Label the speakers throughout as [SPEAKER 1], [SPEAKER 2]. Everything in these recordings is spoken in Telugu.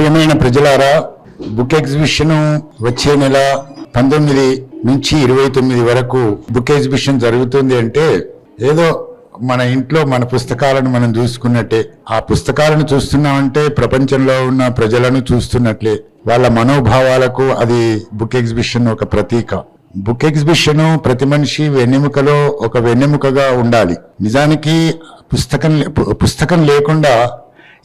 [SPEAKER 1] ప్రియమైన ప్రజలారా బుక్ ఎగ్జిబిషన్ వచ్చే నెల పంతొమ్మిది నుంచి ఇరవై తొమ్మిది వరకు బుక్ ఎగ్జిబిషన్ జరుగుతుంది అంటే ఏదో మన ఇంట్లో మన పుస్తకాలను మనం చూసుకున్నట్టే. ఆ పుస్తకాలను చూస్తున్నామంటే ప్రపంచంలో ఉన్న ప్రజలను చూస్తున్నట్లే. వాళ్ళ మనోభావాలకు అది బుక్ ఎగ్జిబిషన్ ఒక ప్రతీక. బుక్ ఎగ్జిబిషన్ ప్రతి మనిషి వెన్నెముకలో ఒక వెన్నెముకగా ఉండాలి. నిజానికి పుస్తకం లే- పు- పుస్తకం లేకుండా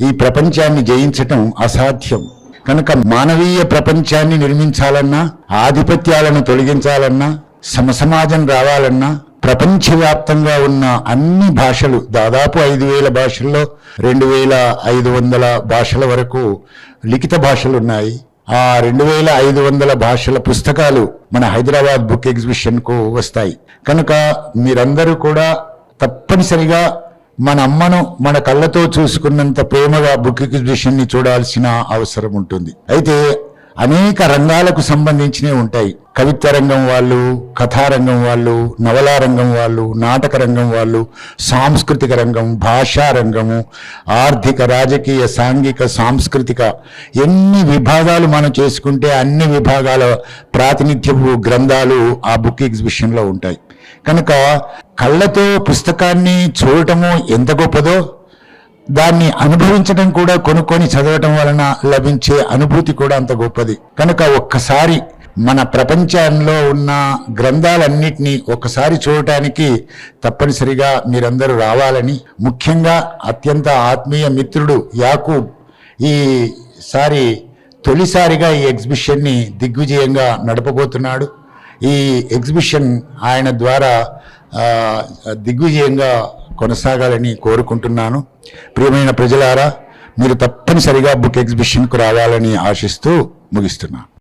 [SPEAKER 1] ఈ ప్రపంచాన్ని జయించటం అసాధ్యం. కనుక మానవీయ ప్రపంచాన్ని నిర్మించాలన్నా ఆధిపత్యాలను తొలగించాలన్నా సమసమాజం రావాలన్నా ప్రపంచవ్యాప్తంగా ఉన్న అన్ని భాషలు దాదాపు ఐదు వేల భాషల్లో రెండు వేల ఐదు వందల భాషల వరకు లిఖిత భాషలు ఉన్నాయి. ఆ రెండు వేల ఐదు వందల భాషల పుస్తకాలు మన హైదరాబాద్ బుక్ ఎగ్జిబిషన్కు వస్తాయి. కనుక మీరందరూ కూడా తప్పనిసరిగా మన అమ్మను మన కళ్ళతో చూసుకున్నంత ప్రేమగా బుక్ ఎగ్జిబిషన్ని చూడాల్సిన అవసరం ఉంటుంది. అయితే అనేక రంగాలకు సంబంధించినవి ఉంటాయి. కవిత్వ రంగం వాళ్ళు కథారంగం వాళ్ళు నవలా రంగం వాళ్ళు నాటక రంగం వాళ్ళు సాంస్కృతిక రంగం భాషా రంగము ఆర్థిక రాజకీయ సాంఘిక సాంస్కృతిక ఎన్ని విభాగాలు మనం చేసుకుంటే అన్ని విభాగాల ప్రాతినిధ్యపు గ్రంథాలు ఆ బుక్ ఎగ్జిబిషన్లో ఉంటాయి. కనుక కళ్ళతో పుస్తకాన్ని చూడటము ఎంత గొప్పదో దాన్ని అనుభవించడం కూడా కొనుక్కొని చదవటం వలన లభించే అనుభూతి కూడా అంత గొప్పది. కనుక ఒక్కసారి మన ప్రపంచంలో ఉన్న గ్రంథాలన్నింటినీ ఒక్కసారి చూడటానికి తప్పనిసరిగా మీరందరూ రావాలని ముఖ్యంగా అత్యంత ఆత్మీయ మిత్రుడు యాకూబ్ ఈసారి తొలిసారిగా ఈ ఎగ్జిబిషన్ని దిగ్విజయంగా నడపబోతున్నాడు. ఈ ఎగ్జిబిషన్ ఆయన ద్వారా దిగ్విజయంగా కొనసాగాలని కోరుకుంటున్నాను. ప్రియమైన ప్రజలారా మీరు తప్పనిసరిగా బుక్ ఎగ్జిబిషన్కు రావాలని ఆశిస్తూ ముగిస్తున్నాను.